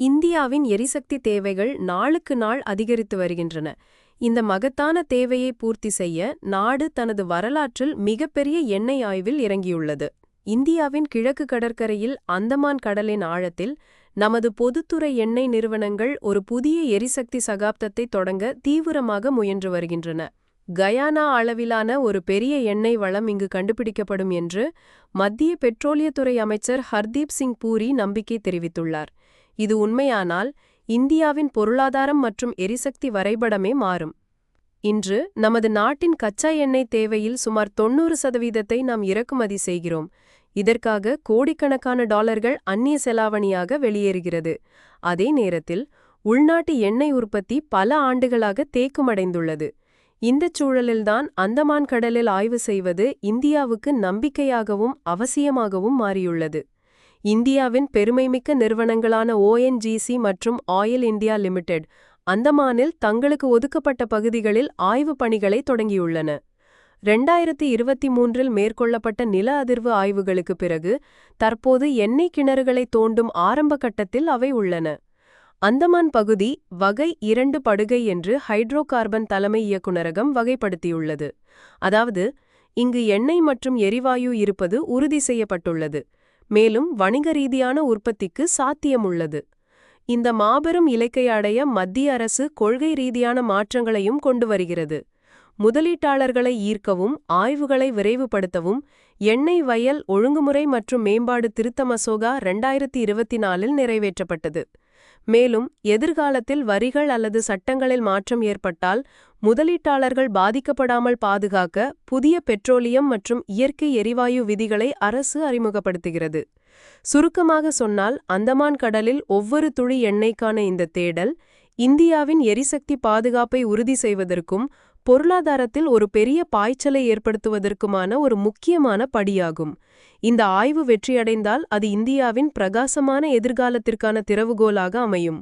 இந்தியாவின் எரிசக்தி தேவைகள் நாளுக்கு நாள் அதிகரித்து வருகின்றன. இந்த மகத்தான தேவையை பூர்த்தி செய்ய நாடு தனது வரலாற்றில் மிகப்பெரிய எண்ணெய் ஆய்வில் இறங்கியுள்ளது. இந்தியாவின் கிழக்கு கடற்கரையில் அந்தமான் கடலின் ஆழத்தில் நமது பொதுத்துறை எண்ணெய் நிறுவனங்கள் ஒரு புதிய எரிசக்தி சகாப்தத்தை தொடங்க தீவிரமாக முயன்று வருகின்றன. கயானா அளவிலான ஒரு பெரிய எண்ணெய் வளம் இங்கு கண்டுபிடிக்கப்படும் என்று மத்திய பெட்ரோலியத்துறை அமைச்சர் ஹர்தீப் சிங் பூரி நம்பிக்கை தெரிவித்துள்ளார். இது உண்மையானால் இந்தியாவின் பொருளாதாரம் மற்றும் எரிசக்தி வரைபடமே மாறும். இன்று நமது நாட்டின் கச்சா எண்ணெய் தேவையில் சுமார் தொன்னூறு சதவீதத்தை நாம் இறக்குமதி செய்கிறோம். இதற்காக கோடிக்கணக்கான டாலர்கள் அந்நிய செலாவணியாக வெளியேறுகிறது. அதே நேரத்தில் உள்நாட்டு எண்ணெய் உற்பத்தி பல ஆண்டுகளாக தேக்குமடைந்துள்ளது. இந்தச் சூழலில்தான் அந்தமான் கடலில் ஆய்வு செய்வது இந்தியாவுக்கு நம்பிக்கையாகவும் அவசியமாகவும் மாறியுள்ளது. இந்தியாவின் பெருமைமிக்க நிறுவனங்களான ஓஎன்ஜிசி மற்றும் ஆயில் இந்தியா லிமிடெட் அந்தமானில் தங்களுக்கு ஒதுக்கப்பட்ட பகுதிகளில் ஆய்வுப் பணிகளை தொடங்கியுள்ளன. ரெண்டாயிரத்தி இருபத்தி மூன்றில் மேற்கொள்ளப்பட்ட நில அதிர்வு ஆய்வுகளுக்கு பிறகு தற்போது எண்ணெய் கிணறுகளை தோண்டும் ஆரம்ப கட்டத்தில் அவை உள்ளன. அந்தமான் பகுதி வகை இரண்டு படுகை என்று ஹைட்ரோ கார்பன் தலைமை இயக்குநரகம் வகைப்படுத்தியுள்ளது. அதாவது இங்கு எண்ணெய் மற்றும் எரிவாயு இருப்பது உறுதி செய்யப்பட்டுள்ளது. மேலும் வணிக ரீதியான உற்பத்திக்கு சாத்தியமுள்ளது. இந்த மாபெரும் இலக்கை அடைய மத்திய அரசு கொள்கை ரீதியான மாற்றங்களையும் கொண்டு வருகிறது. முதலீட்டாளர்களை ஈர்க்கவும் ஆய்வுகளை விரைவுபடுத்தவும் எண்ணெய் வயல் ஒழுங்குமுறை மற்றும் மேம்பாடு திருத்த மசோகா ரெண்டாயிரத்தி இருபத்தி நாலில் நிறைவேற்றப்பட்டது. மேலும் எதிர்காலத்தில் வரிகள் அல்லது சட்டங்களில் மாற்றம் ஏற்பட்டால் முதலீட்டாளர்கள் பாதிக்கப்படாமல் பாதுகாக்க புதிய பெட்ரோலியம் மற்றும் இயற்கை எரிவாயு விதிகளை அரசு அறிமுகப்படுத்துகிறது. சுருக்கமாக சொன்னால் அந்தமான் கடலில் ஒவ்வொரு துளி எண்ணெய்க்கான இந்த தேடல் இந்தியாவின் எரிசக்தி பாதுகாப்பை உறுதி செய்வதற்கும் பொருளாதாரத்தில் ஒரு பெரிய பாய்ச்சலை ஏற்படுத்துவதற்குமான ஒரு முக்கியமான படியாகும். இந்த ஆய்வு வெற்றியடைந்தால் அது இந்தியாவின் பிரகாசமான எதிர்காலத்திற்கான திறவுகோலாக அமையும்.